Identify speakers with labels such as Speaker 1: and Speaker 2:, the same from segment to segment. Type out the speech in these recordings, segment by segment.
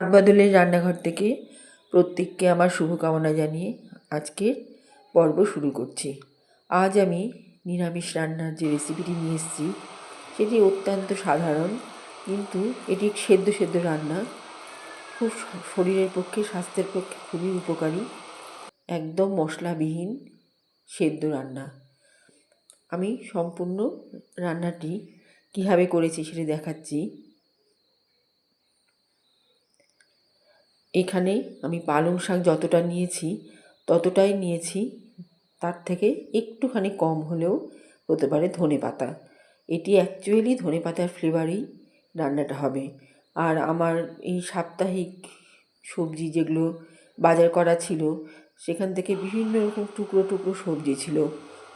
Speaker 1: বদলের রান্নাঘর থেকে প্রত্যেককে আমার শুভকামনা জানিয়ে আজকের পর্ব শুরু করছি। আজ আমি নিরামিষ রান্নার যে রেসিপিটি নিয়ে এসেছি, সেটি অত্যন্ত সাধারণ, কিন্তু এটি সেদ্ধ সেদ্ধ রান্না। খুব শরীরের পক্ষে, স্বাস্থ্যের পক্ষে খুবই উপকারী, একদম মশলাবিহীন সেদ্ধ রান্না। আমি সম্পূর্ণ রান্নাটি কীভাবে করেছি সেটি দেখাচ্ছি। এখানে আমি পালং শাক যতটা নিয়েছি, ততটাই নিয়েছি। তার থেকে একটুখানি কম হলেও হতে পারে ধনে পাতা। এটি অ্যাকচুয়ালি ধনে পাতার ফ্লেভারেই রান্নাটা হবে। আর আমার এই সাপ্তাহিক সবজি যেগুলো বাজার করা ছিল, সেখান থেকে বিভিন্ন রকম টুকরো টুকরো সবজি ছিল।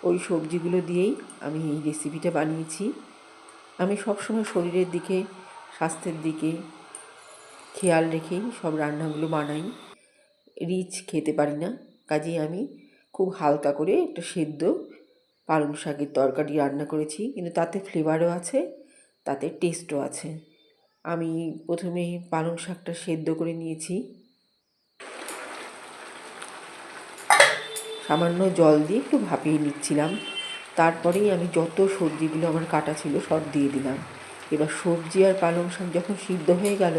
Speaker 1: ওই সবজিগুলো দিয়েই আমি এই রেসিপিটা বানিয়েছি। আমি সবসময় শরীরের দিকে, স্বাস্থ্যের দিকে খেয়াল রেখেই সব রান্নাগুলো বানাই। রিচ খেতে পারি না, কাজেই আমি খুব হালকা করে একটা সেদ্ধ পালং শাকের তরকারি রান্না করেছি। কিন্তু তাতে ফ্লেভারও আছে, তাতে টেস্টও আছে। আমি প্রথমে পালং শাকটা সেদ্ধ করে নিয়েছি। সামান্য জল দিয়ে একটু ভাপিয়ে নিচ্ছিলাম। তারপরেই আমি যত সবজিগুলো আমার কাটা ছিল সব দিয়ে দিলাম। এবার সবজি আর পালং শাক যখন সিদ্ধ হয়ে গেল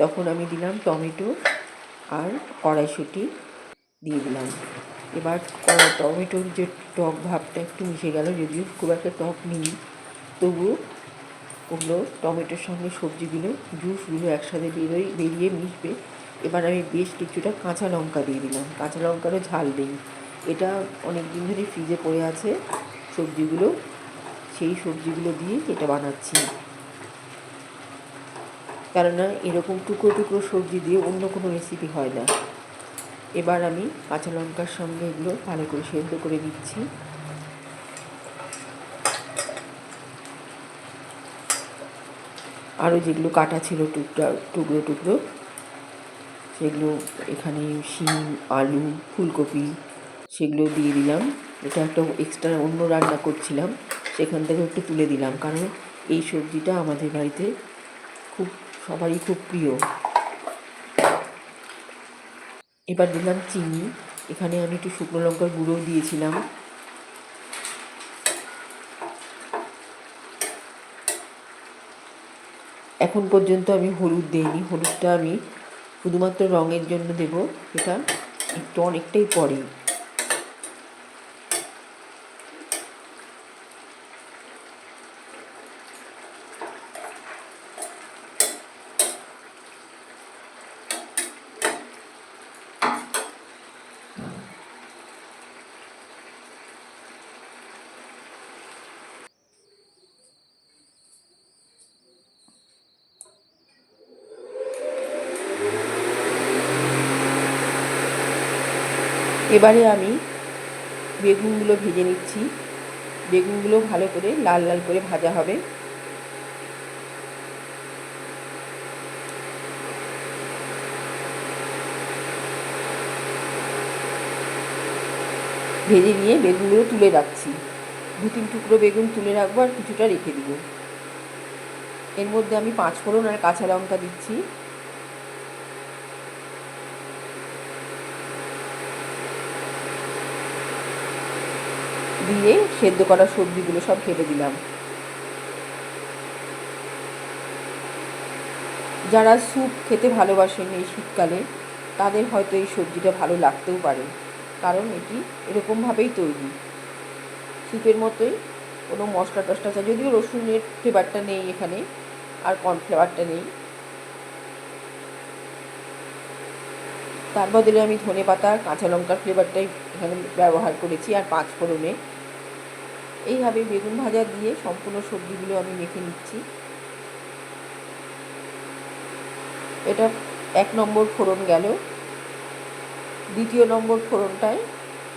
Speaker 1: তখন আমি দিলাম টমেটো আর কড়াইশুঁটি দিয়ে দিলাম। এবার টমেটোর যে টক ভাবটা একটু মিশে গেল, যদিও খুব একটা টক নেই তবুও ওগুলো টমেটোর সঙ্গে সবজিগুলো জুসগুলো একসাথে বেরোই বেরিয়ে মিশবে। এবার আমি বেশ কিছুটা কাঁচা লঙ্কা দিয়ে দিলাম। কাঁচা লঙ্কারও ঝাল দিই এটা অনেক দিন ধরে ফ্রিজে পড়ে আছে। সবজিগুলো, সেই সবজিগুলো দিয়ে এটা বানাচ্ছি। কেননা এরকম টুকরো টুকরো সবজি দিয়ে অন্য কোনো রেসিপি হয় না। এবার আমি কাঁচা লঙ্কার সঙ্গে এগুলো ভালো করে সেদ্ধ করে দিচ্ছি আরও যেগুলো কাটা ছিল টুকরা টুকরো টুকরো, সেগুলো এখানে শিম, আলু, ফুলকপি, সেগুলো দিয়ে দিলাম। এটা একটা এক্সট্রা অন্য রান্না করছিলাম, সেখান থেকে একটু তুলে দিলাম। কারণ এই সবজিটা আমাদের বাড়িতে খুব সবারই খুব প্রিয়। এবার দিলাম চিনি। এখানে আমি একটু শুকনো লঙ্কার গুঁড়ো দিয়েছিলাম। এখন পর্যন্ত আমি হলুদ দিইনি। হলুদটা আমি শুধুমাত্র রঙের জন্য দেব। এটা একটু অনেকটাই পরে। এবারে আমি বেগুনগুলো ভেজে নিচ্ছি। বেগুনগুলো ভালো করে লাল লাল করে ভাজা হবে। ভেজে নিয়ে বেগুনগুলো তুলে রাখছি। দু তিন টুকরো বেগুন তুলে রাখব আর কিছুটা রেখে দিব। এর মধ্যে আমি পাঁচ ফোড়ন আর কাঁচা লঙ্কা দিচ্ছি। দিয়ে সেদ্ধ করা সবজিগুলো সব ফেলে দিলাম। যারা স্যুপ খেতে ভালোবাসেন এই শীতকালে, তাদের হয়তো এই সবজিটা ভালো লাগতেও পারে, কারণ এটি এরকমভাবেই তৈরি। স্যুপের মতোই কোনো মশলা টশলা চাই যদিও রসুনের ফ্লেভারটা নেই এখানে, আর কর্নফ্লেভারটা নেই। তার বদলে আমি ধনে পাতা কাঁচা লঙ্কার ফ্লেভারটাই এখানে ব্যবহার করেছি, আর পাঁচ ফোড়নে এইভাবে বেগুন ভাজা দিয়ে সম্পূর্ণ সবজিগুলো আমি মেখে নিচ্ছি। এটা এক নম্বর ফোড়ন গেল। দ্বিতীয় নম্বর ফোড়নটায়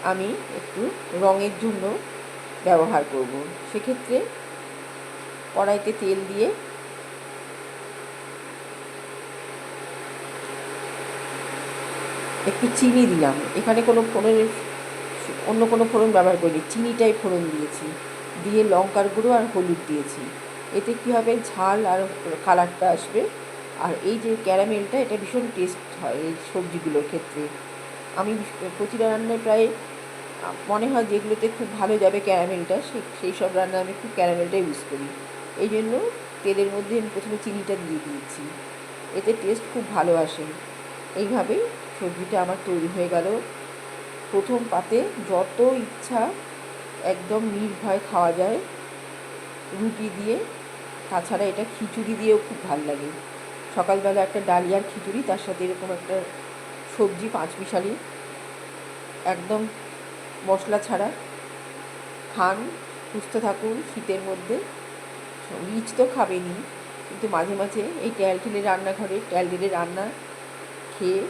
Speaker 1: আমি একটু রঙের জন্য ব্যবহার করব। সেক্ষেত্রে কড়াইতে তেল দিয়ে একটু চিনি দিলাম। এখানে কোনো ফোড়নের অন্য কোনো ফোড়ন ব্যবহার করিনি, চিনিটাই ফোড়ন দিয়েছি। দিয়ে লঙ্কার গুঁড়ো আর হলুদ দিয়েছি। এতে কী হবে? ঝাল আর কালারটা আসবে। আর এই যে ক্যারামেলটা, এটা ভীষণ টেস্ট হয় এই সবজিগুলোর ক্ষেত্রে। আমি প্রতিটা রান্নায় প্রায়, মনে হয় যেগুলোতে খুব ভালো যাবে ক্যারামেলটা সেই সেই সব রান্না আমি খুব ক্যারামেলটা ইউজ করি। এই জন্য তেলের মধ্যে আমি প্রথমে চিনিটা দিয়ে দিয়েছি। এতে টেস্ট খুব ভালো আসে। এইভাবেই সবজিটা আমার তৈরি হয়ে গেল। প্রথম পাতে যত ইচ্ছা একদম নির্ভয় খাওয়া যায় রুটি দিয়ে। তাছাড়া এটা খিচুড়ি দিয়েও খুব ভালো লাগে। সকালবেলা একটা ডালিয়ার খিচুড়ি, তার সাথে এরকম একটা সবজি, পাঁচ মিশালি একদম মশলা ছাড়া। খান, সুস্থ থাকুন শীতের মধ্যে। রিচ তো খাবেনই, কিন্তু মাঝে মাঝে এই ক্যালটিনের রান্নাঘরে ক্যালটিনের রান্না খেয়ে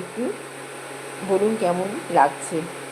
Speaker 1: একটু বলুন কেমন লাগছে?